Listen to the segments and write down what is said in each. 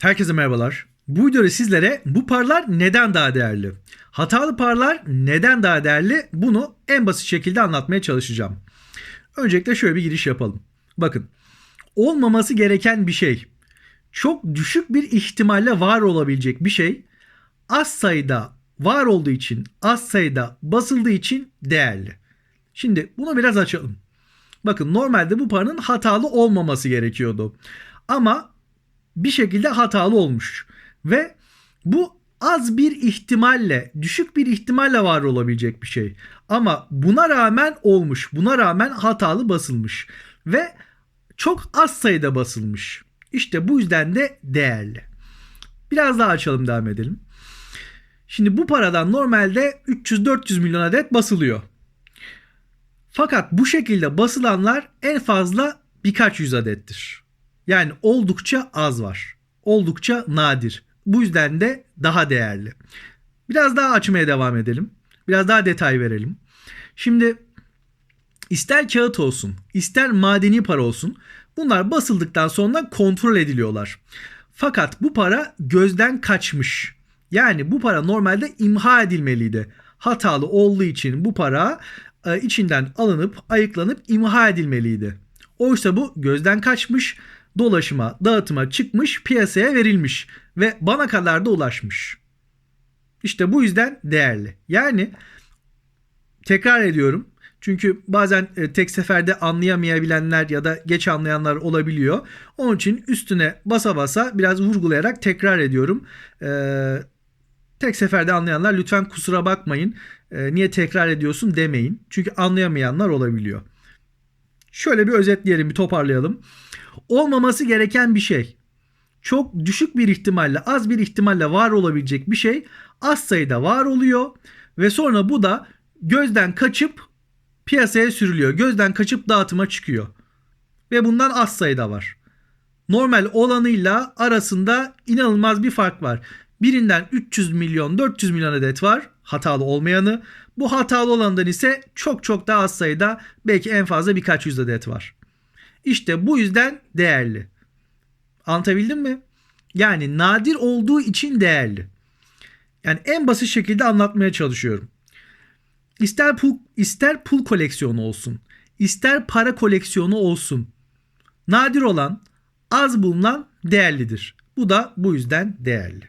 Herkese merhabalar. Bu videoda sizlere bu paralar neden daha değerli? Hatalı paralar neden daha değerli? Bunu en basit şekilde anlatmaya çalışacağım. Öncelikle şöyle bir giriş yapalım. Bakın, olmaması gereken bir şey, çok düşük bir ihtimalle var olabilecek bir şey, az sayıda var olduğu için, az sayıda basıldığı için değerli. Şimdi bunu biraz açalım. Bakın normalde bu paranın hatalı olmaması gerekiyordu. Ama bir şekilde hatalı olmuş. Ve bu az bir ihtimalle, düşük bir ihtimalle var olabilecek bir şey. Ama buna rağmen olmuş. Buna rağmen hatalı basılmış. Ve çok az sayıda basılmış. İşte bu yüzden de değerli. Biraz daha açalım devam edelim. Şimdi bu paradan normalde 300-400 milyon adet basılıyor. Fakat bu şekilde basılanlar en fazla birkaç yüz adettir. Yani oldukça az var. Oldukça nadir. Bu yüzden de daha değerli. Biraz daha açmaya devam edelim. Biraz daha detay verelim. Şimdi ister kağıt olsun, ister madeni para olsun bunlar basıldıktan sonra kontrol ediliyorlar. Fakat bu para gözden kaçmış. Yani bu para normalde imha edilmeliydi. Hatalı olduğu için bu para e, içinden alınıp ayıklanıp imha edilmeliydi. Oysa bu gözden kaçmış, dolaşıma, dağıtıma çıkmış, piyasaya verilmiş ve bana kadar da ulaşmış. İşte bu yüzden değerli. Yani tekrar ediyorum. Çünkü bazen e, tek seferde anlayamayabilenler ya da geç anlayanlar olabiliyor. Onun için üstüne basa basa biraz vurgulayarak tekrar ediyorum. Ee, tek seferde anlayanlar lütfen kusura bakmayın. Ee, niye tekrar ediyorsun demeyin. Çünkü anlayamayanlar olabiliyor. Şöyle bir özetleyelim, bir toparlayalım. Olmaması gereken bir şey. Çok düşük bir ihtimalle, az bir ihtimalle var olabilecek bir şey az sayıda var oluyor ve sonra bu da gözden kaçıp piyasaya sürülüyor. Gözden kaçıp dağıtıma çıkıyor. Ve bundan az sayıda var. Normal olanıyla arasında inanılmaz bir fark var. Birinden 300 milyon 400 milyon adet var hatalı olmayanı. Bu hatalı olandan ise çok çok daha az sayıda belki en fazla birkaç yüz adet var. İşte bu yüzden değerli. Anlatabildim mi? Yani nadir olduğu için değerli. Yani en basit şekilde anlatmaya çalışıyorum. İster pul, ister pul koleksiyonu olsun, ister para koleksiyonu olsun. Nadir olan, az bulunan değerlidir. Bu da bu yüzden değerli.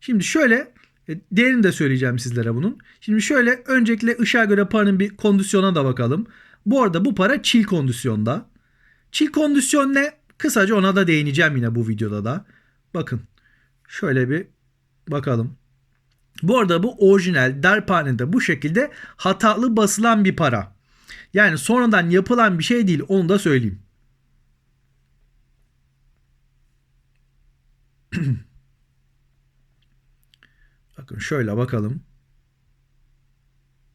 Şimdi şöyle e, değerini de söyleyeceğim sizlere bunun. Şimdi şöyle öncelikle ışığa göre paranın bir kondisyona da bakalım. Bu arada bu para çil kondisyonda. Çil kondisyon ne? Kısaca ona da değineceğim yine bu videoda da. Bakın şöyle bir bakalım. Bu arada bu orijinal darphanede bu şekilde hatalı basılan bir para. Yani sonradan yapılan bir şey değil onu da söyleyeyim. Bakın şöyle bakalım.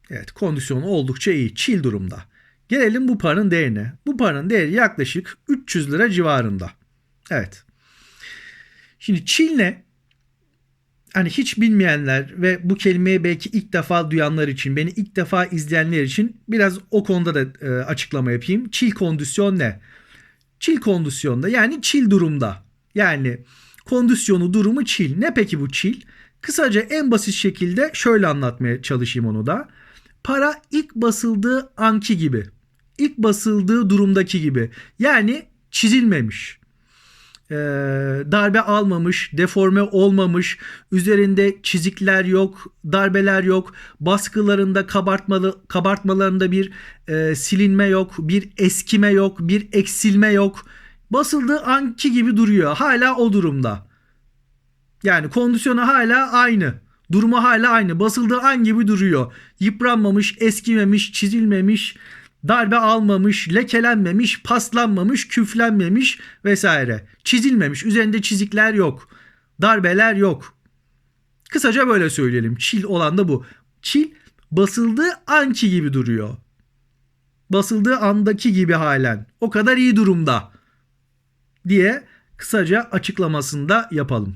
Evet kondisyonu oldukça iyi. Çil durumda. Gelelim bu paranın değerine. Bu paranın değeri yaklaşık 300 lira civarında. Evet. Şimdi çil ne? Hani hiç bilmeyenler ve bu kelimeyi belki ilk defa duyanlar için, beni ilk defa izleyenler için biraz o konuda da e, açıklama yapayım. Çil kondisyon ne? Çil kondisyonda yani çil durumda. Yani kondisyonu durumu çil. Ne peki bu çil? Kısaca en basit şekilde şöyle anlatmaya çalışayım onu da. Para ilk basıldığı anki gibi. İlk basıldığı durumdaki gibi. Yani çizilmemiş. Ee, darbe almamış, deforme olmamış, üzerinde çizikler yok, darbeler yok, baskılarında kabartmalı kabartmalarında bir e, silinme yok, bir eskime yok, bir eksilme yok. Basıldığı anki gibi duruyor. Hala o durumda. Yani kondisyonu hala aynı. Durumu hala aynı. Basıldığı an gibi duruyor. Yıpranmamış, eskimemiş, çizilmemiş, darbe almamış, lekelenmemiş, paslanmamış, küflenmemiş vesaire. Çizilmemiş. Üzerinde çizikler yok. Darbeler yok. Kısaca böyle söyleyelim. Çil olan da bu. Çil basıldığı anki gibi duruyor. Basıldığı andaki gibi halen. O kadar iyi durumda diye kısaca açıklamasını da yapalım.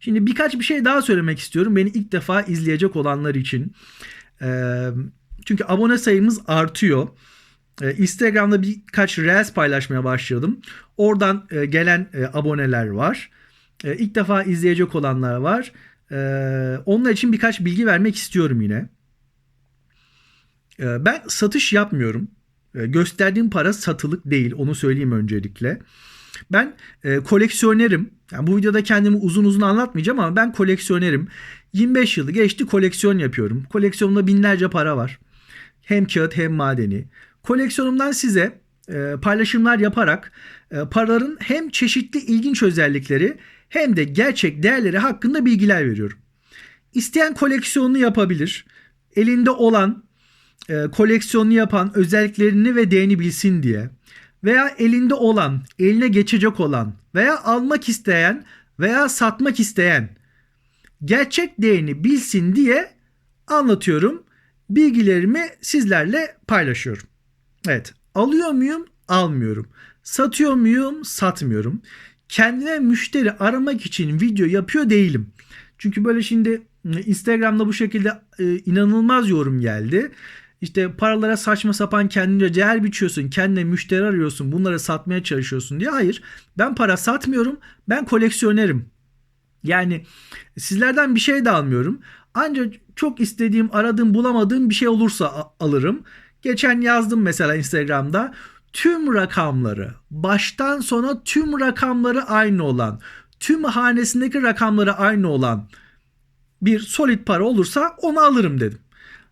Şimdi birkaç bir şey daha söylemek istiyorum. Beni ilk defa izleyecek olanlar için. Ee, çünkü abone sayımız artıyor. Ee, Instagram'da birkaç reels paylaşmaya başladım. Oradan e, gelen e, aboneler var. E, ilk defa izleyecek olanlar var. E, onlar için birkaç bilgi vermek istiyorum yine. E, ben satış yapmıyorum. E, gösterdiğim para satılık değil. Onu söyleyeyim öncelikle. Ben e, koleksiyonerim. Yani bu videoda kendimi uzun uzun anlatmayacağım ama ben koleksiyonerim. 25 yılı geçti koleksiyon yapıyorum. Koleksiyonumda binlerce para var. Hem kağıt hem madeni. Koleksiyonumdan size e, paylaşımlar yaparak e, paraların hem çeşitli ilginç özellikleri hem de gerçek değerleri hakkında bilgiler veriyorum. İsteyen koleksiyonunu yapabilir. Elinde olan e, koleksiyonunu yapan özelliklerini ve değerini bilsin diye veya elinde olan, eline geçecek olan veya almak isteyen veya satmak isteyen gerçek değerini bilsin diye anlatıyorum. Bilgilerimi sizlerle paylaşıyorum. Evet, alıyor muyum? Almıyorum. Satıyor muyum? Satmıyorum. Kendime müşteri aramak için video yapıyor değilim. Çünkü böyle şimdi Instagram'da bu şekilde e, inanılmaz yorum geldi. İşte paralara saçma sapan kendince değer biçiyorsun, kendine müşteri arıyorsun, bunları satmaya çalışıyorsun diye. Hayır, ben para satmıyorum, ben koleksiyonerim. Yani sizlerden bir şey de almıyorum. Ancak çok istediğim, aradığım, bulamadığım bir şey olursa alırım. Geçen yazdım mesela Instagram'da tüm rakamları baştan sona tüm rakamları aynı olan tüm hanesindeki rakamları aynı olan bir solid para olursa onu alırım dedim.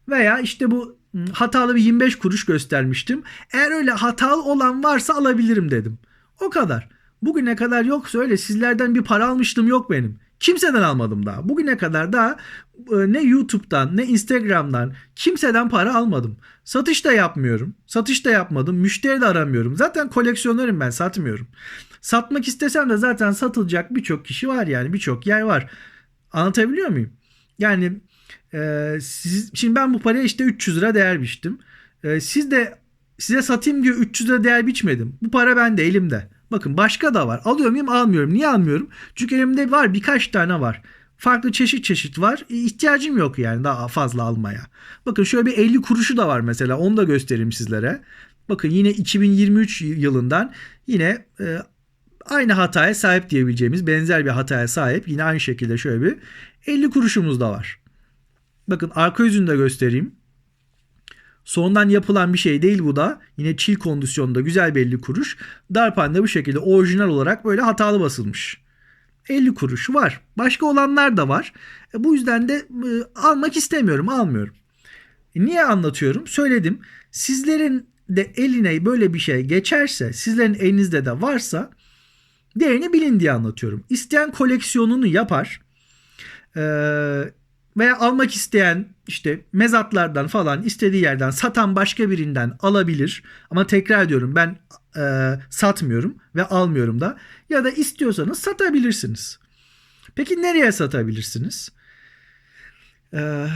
Veya işte bu hatalı bir 25 kuruş göstermiştim. Eğer öyle hatalı olan varsa alabilirim dedim. O kadar. Bugüne kadar yoksa öyle sizlerden bir para almıştım yok benim. Kimseden almadım daha. Bugüne kadar daha e, ne YouTube'dan ne Instagram'dan kimseden para almadım. Satış da yapmıyorum. Satış da yapmadım. Müşteri de aramıyorum. Zaten koleksiyonerim ben satmıyorum. Satmak istesem de zaten satılacak birçok kişi var yani birçok yer var. Anlatabiliyor muyum? Yani e, siz, şimdi ben bu paraya işte 300 lira değer biçtim. E, siz de size satayım diye 300 lira değer biçmedim. Bu para bende elimde. Bakın başka da var. Alıyor muyum? Almıyorum. Niye almıyorum? Çünkü elimde var birkaç tane var. Farklı çeşit çeşit var. E, ihtiyacım yok yani daha fazla almaya. Bakın şöyle bir 50 kuruşu da var mesela. Onu da göstereyim sizlere. Bakın yine 2023 yılından yine e, aynı hataya sahip diyebileceğimiz benzer bir hataya sahip. Yine aynı şekilde şöyle bir 50 kuruşumuz da var. Bakın arka yüzünü de göstereyim. Sondan yapılan bir şey değil bu da. Yine çil kondisyonda güzel bir 50 kuruş. Darphanede bu şekilde orijinal olarak böyle hatalı basılmış. 50 kuruş var. Başka olanlar da var. E, bu yüzden de e, almak istemiyorum, almıyorum. E, niye anlatıyorum? Söyledim. Sizlerin de eline böyle bir şey geçerse, sizlerin elinizde de varsa değerini bilin diye anlatıyorum. İsteyen koleksiyonunu yapar. Ee, veya almak isteyen işte mezatlardan falan istediği yerden satan başka birinden alabilir. Ama tekrar ediyorum ben e, satmıyorum ve almıyorum da. Ya da istiyorsanız satabilirsiniz. Peki nereye satabilirsiniz? Ee,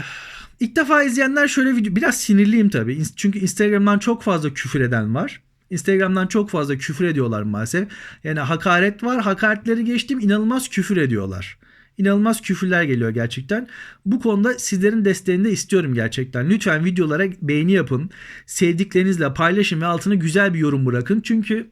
ilk defa izleyenler şöyle video biraz sinirliyim tabii. Çünkü Instagram'dan çok fazla küfür eden var. Instagram'dan çok fazla küfür ediyorlar maalesef. Yani hakaret var. Hakaretleri geçtim inanılmaz küfür ediyorlar inanılmaz küfürler geliyor gerçekten. Bu konuda sizlerin desteğini de istiyorum gerçekten. Lütfen videolara beğeni yapın. Sevdiklerinizle paylaşın ve altına güzel bir yorum bırakın. Çünkü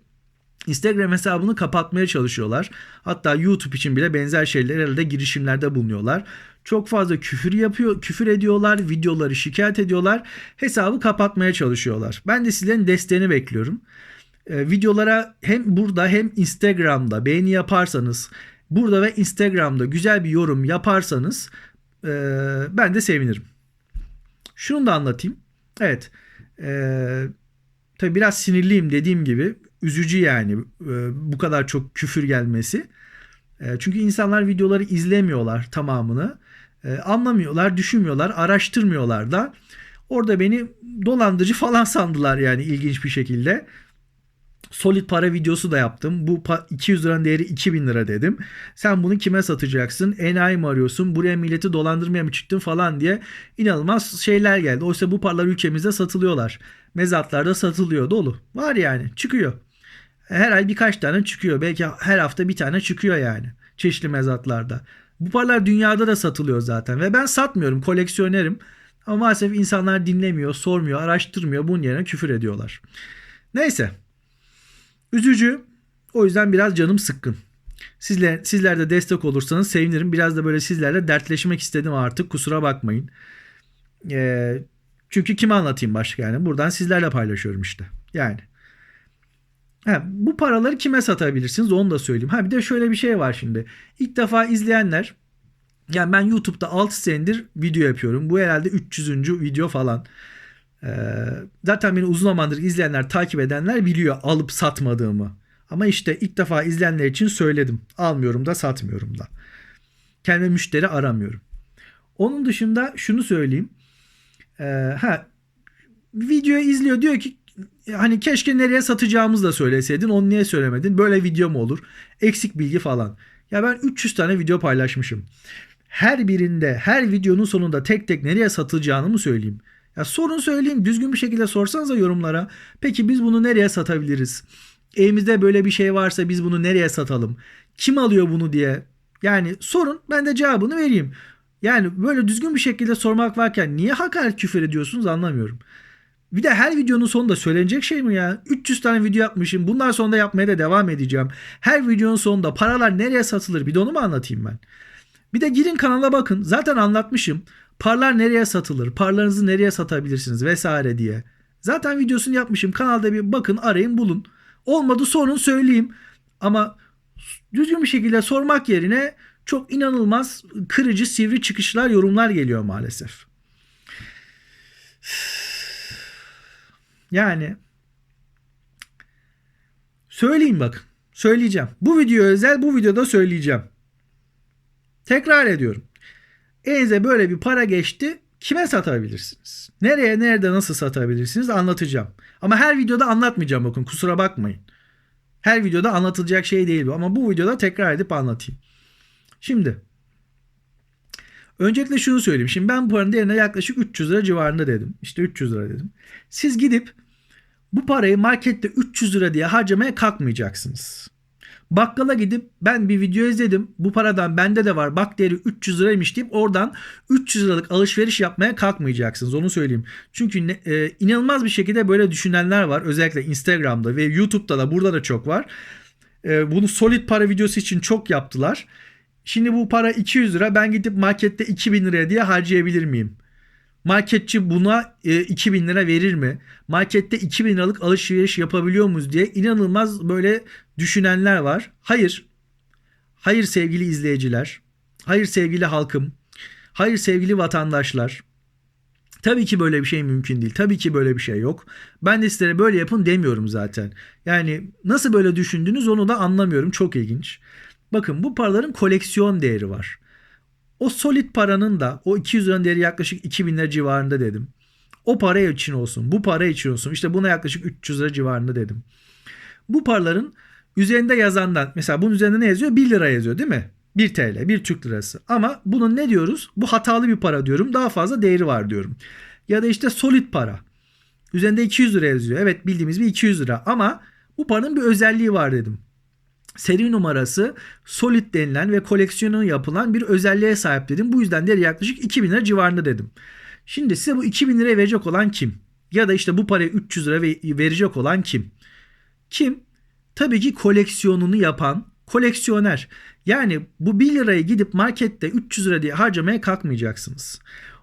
Instagram hesabını kapatmaya çalışıyorlar. Hatta YouTube için bile benzer şeyler herhalde girişimlerde bulunuyorlar. Çok fazla küfür yapıyor, küfür ediyorlar, videoları şikayet ediyorlar. Hesabı kapatmaya çalışıyorlar. Ben de sizlerin desteğini bekliyorum. Ee, videolara hem burada hem Instagram'da beğeni yaparsanız burada ve Instagram'da güzel bir yorum yaparsanız e, ben de sevinirim. Şunu da anlatayım. Evet. E, tabii biraz sinirliyim dediğim gibi. Üzücü yani e, bu kadar çok küfür gelmesi. E, çünkü insanlar videoları izlemiyorlar tamamını. E, anlamıyorlar, düşünmüyorlar, araştırmıyorlar da. Orada beni dolandırıcı falan sandılar yani ilginç bir şekilde. Solid para videosu da yaptım. Bu 200 liranın değeri 2000 lira dedim. Sen bunu kime satacaksın? Enayi mi arıyorsun? Buraya milleti dolandırmaya mı çıktın falan diye inanılmaz şeyler geldi. Oysa bu paralar ülkemizde satılıyorlar. Mezatlarda satılıyor dolu. Var yani çıkıyor. Her ay birkaç tane çıkıyor. Belki her hafta bir tane çıkıyor yani. Çeşitli mezatlarda. Bu paralar dünyada da satılıyor zaten. Ve ben satmıyorum. Koleksiyonerim. Ama maalesef insanlar dinlemiyor, sormuyor, araştırmıyor. Bunun yerine küfür ediyorlar. Neyse. Üzücü. O yüzden biraz canım sıkkın. Sizler, sizler de destek olursanız sevinirim. Biraz da böyle sizlerle dertleşmek istedim artık. Kusura bakmayın. Ee, çünkü kime anlatayım başka yani. Buradan sizlerle paylaşıyorum işte. Yani. Ha, bu paraları kime satabilirsiniz onu da söyleyeyim. Ha bir de şöyle bir şey var şimdi. İlk defa izleyenler yani ben YouTube'da 6 senedir video yapıyorum. Bu herhalde 300. video falan. Ee, zaten beni uzun zamandır izleyenler, takip edenler biliyor alıp satmadığımı. Ama işte ilk defa izleyenler için söyledim. Almıyorum da satmıyorum da. Kendime müşteri aramıyorum. Onun dışında şunu söyleyeyim. Ee, ha videoyu izliyor diyor ki hani keşke nereye satacağımızı da söyleseydin. Onu niye söylemedin? Böyle video mu olur? Eksik bilgi falan. Ya ben 300 tane video paylaşmışım. Her birinde, her videonun sonunda tek tek nereye satılacağını mı söyleyeyim? Ya sorun söyleyin. Düzgün bir şekilde sorsanıza yorumlara. Peki biz bunu nereye satabiliriz? Elimizde böyle bir şey varsa biz bunu nereye satalım? Kim alıyor bunu diye. Yani sorun ben de cevabını vereyim. Yani böyle düzgün bir şekilde sormak varken niye hakaret küfür ediyorsunuz anlamıyorum. Bir de her videonun sonunda söylenecek şey mi ya? 300 tane video yapmışım. Bundan sonra da yapmaya da devam edeceğim. Her videonun sonunda paralar nereye satılır bir de onu mu anlatayım ben? Bir de girin kanala bakın. Zaten anlatmışım. Parlar nereye satılır? Parlarınızı nereye satabilirsiniz vesaire diye. Zaten videosunu yapmışım. Kanalda bir bakın arayın bulun. Olmadı sorun söyleyeyim. Ama düzgün bir şekilde sormak yerine çok inanılmaz kırıcı sivri çıkışlar yorumlar geliyor maalesef. Yani söyleyeyim bakın. Söyleyeceğim. Bu video özel bu videoda söyleyeceğim. Tekrar ediyorum. Elinize böyle bir para geçti. Kime satabilirsiniz? Nereye, nerede, nasıl satabilirsiniz anlatacağım. Ama her videoda anlatmayacağım bakın kusura bakmayın. Her videoda anlatılacak şey değil bu ama bu videoda tekrar edip anlatayım. Şimdi öncelikle şunu söyleyeyim. Şimdi ben bu paranın değerine yaklaşık 300 lira civarında dedim. İşte 300 lira dedim. Siz gidip bu parayı markette 300 lira diye harcamaya kalkmayacaksınız. Bakkala gidip ben bir video izledim. Bu paradan bende de var. Bak değeri 300 liraymış deyip oradan 300 liralık alışveriş yapmaya kalkmayacaksınız. Onu söyleyeyim. Çünkü ne, e, inanılmaz bir şekilde böyle düşünenler var. Özellikle Instagram'da ve YouTube'da da burada da çok var. E, bunu solid para videosu için çok yaptılar. Şimdi bu para 200 lira. Ben gidip markette 2000 liraya diye harcayabilir miyim? Marketçi buna e, 2000 lira verir mi? Markette 2000 liralık alışveriş yapabiliyor muyuz diye inanılmaz böyle düşünenler var. Hayır. Hayır sevgili izleyiciler. Hayır sevgili halkım. Hayır sevgili vatandaşlar. Tabii ki böyle bir şey mümkün değil. Tabii ki böyle bir şey yok. Ben de sizlere böyle yapın demiyorum zaten. Yani nasıl böyle düşündünüz onu da anlamıyorum. Çok ilginç. Bakın bu paraların koleksiyon değeri var. O solid paranın da o 200 liranın değeri yaklaşık 2000 lira civarında dedim. O para için olsun, bu para için olsun. İşte buna yaklaşık 300 lira civarında dedim. Bu paraların üzerinde yazandan mesela bunun üzerinde ne yazıyor? 1 lira yazıyor değil mi? 1 TL, 1 Türk lirası. Ama bunun ne diyoruz? Bu hatalı bir para diyorum. Daha fazla değeri var diyorum. Ya da işte solid para. Üzerinde 200 lira yazıyor. Evet bildiğimiz bir 200 lira ama bu paranın bir özelliği var dedim seri numarası solid denilen ve koleksiyonu yapılan bir özelliğe sahip dedim. Bu yüzden değeri yaklaşık 2000 lira civarında dedim. Şimdi size bu 2000 liraya verecek olan kim? Ya da işte bu parayı 300 lira verecek olan kim? Kim? Tabii ki koleksiyonunu yapan koleksiyoner. Yani bu 1 lirayı gidip markette 300 lira diye harcamaya kalkmayacaksınız.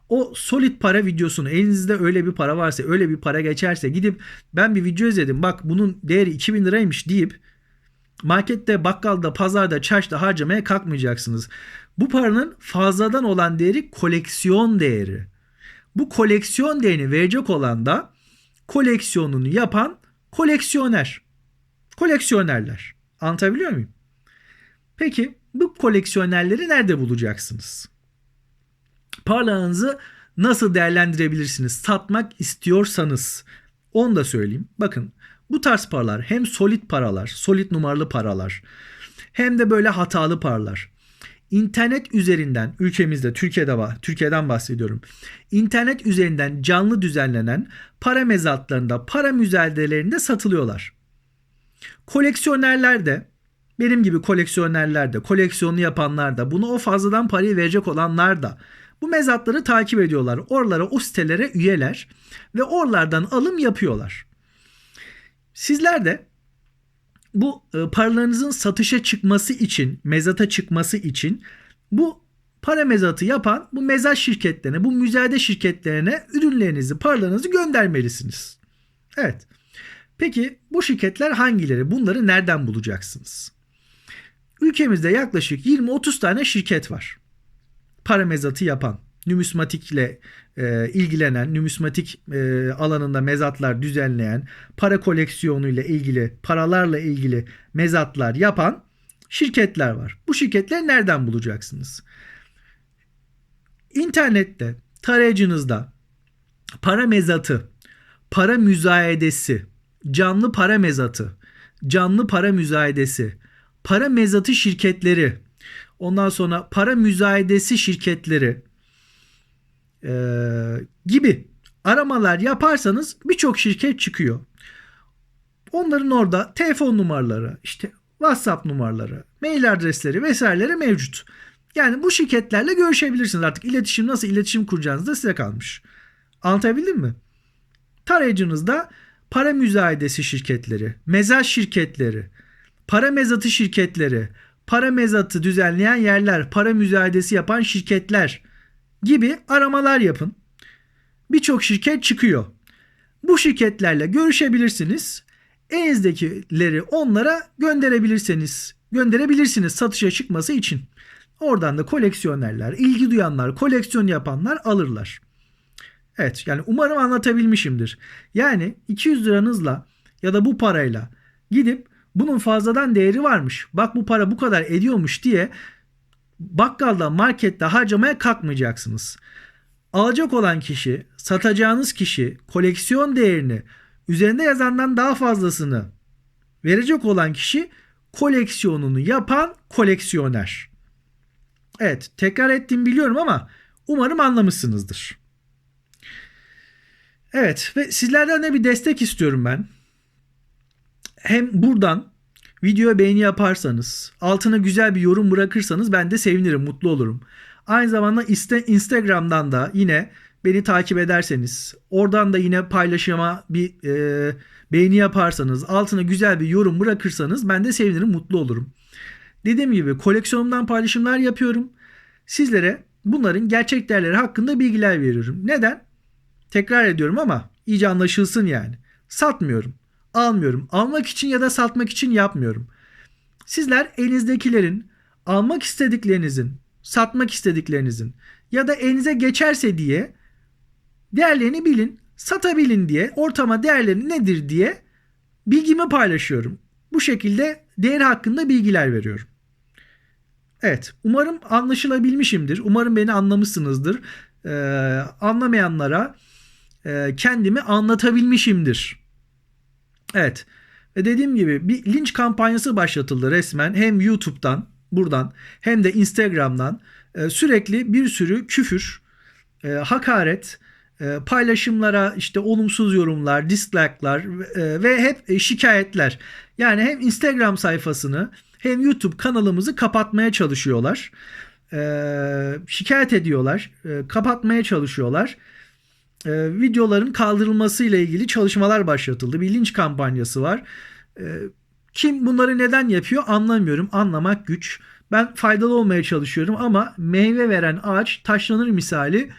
O solid para videosunu elinizde öyle bir para varsa öyle bir para geçerse gidip ben bir video izledim bak bunun değeri 2000 liraymış deyip markette, bakkalda, pazarda, çarşıda harcamaya kalkmayacaksınız. Bu paranın fazladan olan değeri koleksiyon değeri. Bu koleksiyon değerini verecek olan da koleksiyonunu yapan koleksiyoner. Koleksiyonerler. Anlatabiliyor muyum? Peki bu koleksiyonerleri nerede bulacaksınız? Paralarınızı nasıl değerlendirebilirsiniz? Satmak istiyorsanız onu da söyleyeyim. Bakın bu tarz paralar hem solid paralar, solid numaralı paralar hem de böyle hatalı paralar. İnternet üzerinden ülkemizde Türkiye'de var. Türkiye'den bahsediyorum. İnternet üzerinden canlı düzenlenen para mezatlarında, para müzayedelerinde satılıyorlar. Koleksiyonerler de benim gibi koleksiyonerler de, koleksiyonu yapanlar da, bunu o fazladan parayı verecek olanlar da bu mezatları takip ediyorlar. Oralara, o sitelere üyeler ve oralardan alım yapıyorlar. Sizler de bu e, paralarınızın satışa çıkması için, mezata çıkması için bu para mezatı yapan bu mezat şirketlerine, bu müzayede şirketlerine ürünlerinizi, paralarınızı göndermelisiniz. Evet. Peki bu şirketler hangileri? Bunları nereden bulacaksınız? Ülkemizde yaklaşık 20-30 tane şirket var. Para mezatı yapan, nümismatikle e, ilgilenen, nümismatik e, alanında mezatlar düzenleyen, para koleksiyonuyla ilgili, paralarla ilgili mezatlar yapan şirketler var. Bu şirketleri nereden bulacaksınız? İnternette, tarayıcınızda para mezatı, para müzayedesi, canlı para mezatı, canlı para müzayedesi, para mezatı şirketleri, ondan sonra para müzayedesi şirketleri gibi aramalar yaparsanız birçok şirket çıkıyor. Onların orada telefon numaraları, işte WhatsApp numaraları, mail adresleri vesaireleri mevcut. Yani bu şirketlerle görüşebilirsiniz artık. iletişim nasıl iletişim kuracağınız da size kalmış. Anlatabildim mi? Tarayıcınızda para müzayedesi şirketleri, mezat şirketleri, para mezatı şirketleri, para mezatı düzenleyen yerler, para müzayedesi yapan şirketler gibi aramalar yapın. Birçok şirket çıkıyor. Bu şirketlerle görüşebilirsiniz. Elinizdekileri onlara gönderebilirsiniz. Gönderebilirsiniz satışa çıkması için. Oradan da koleksiyonerler, ilgi duyanlar, koleksiyon yapanlar alırlar. Evet yani umarım anlatabilmişimdir. Yani 200 liranızla ya da bu parayla gidip bunun fazladan değeri varmış. Bak bu para bu kadar ediyormuş diye bakkalda markette harcamaya kalkmayacaksınız. Alacak olan kişi, satacağınız kişi koleksiyon değerini üzerinde yazandan daha fazlasını verecek olan kişi koleksiyonunu yapan koleksiyoner. Evet tekrar ettim biliyorum ama umarım anlamışsınızdır. Evet ve sizlerden de bir destek istiyorum ben. Hem buradan videoya beğeni yaparsanız, altına güzel bir yorum bırakırsanız ben de sevinirim, mutlu olurum. Aynı zamanda Instagram'dan da yine beni takip ederseniz, oradan da yine paylaşıma bir e, beğeni yaparsanız, altına güzel bir yorum bırakırsanız ben de sevinirim, mutlu olurum. Dediğim gibi koleksiyonumdan paylaşımlar yapıyorum. Sizlere bunların gerçek değerleri hakkında bilgiler veriyorum. Neden? Tekrar ediyorum ama iyice anlaşılsın yani. Satmıyorum, almıyorum. Almak için ya da satmak için yapmıyorum. Sizler elinizdekilerin almak istediklerinizin, satmak istediklerinizin ya da elinize geçerse diye değerlerini bilin, satabilin diye, ortama değerleri nedir diye bilgimi paylaşıyorum. Bu şekilde değer hakkında bilgiler veriyorum. Evet, umarım anlaşılabilmişimdir. Umarım beni anlamışsınızdır. Ee, anlamayanlara e, kendimi anlatabilmişimdir. Evet. Ve dediğim gibi bir linç kampanyası başlatıldı resmen. Hem YouTube'dan buradan hem de Instagram'dan e, sürekli bir sürü küfür, e, hakaret, e, paylaşımlara işte olumsuz yorumlar, dislike'lar e, ve hep şikayetler. Yani hem Instagram sayfasını hem YouTube kanalımızı kapatmaya çalışıyorlar. E, şikayet ediyorlar, e, kapatmaya çalışıyorlar e, videoların kaldırılması ile ilgili çalışmalar başlatıldı. Bir linç kampanyası var. E, kim bunları neden yapıyor anlamıyorum. Anlamak güç. Ben faydalı olmaya çalışıyorum ama meyve veren ağaç taşlanır misali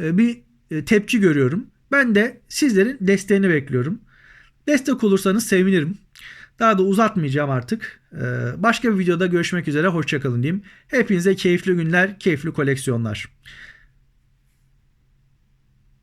e, bir e, tepki görüyorum. Ben de sizlerin desteğini bekliyorum. Destek olursanız sevinirim. Daha da uzatmayacağım artık. E, başka bir videoda görüşmek üzere. Hoşçakalın diyeyim. Hepinize keyifli günler, keyifli koleksiyonlar.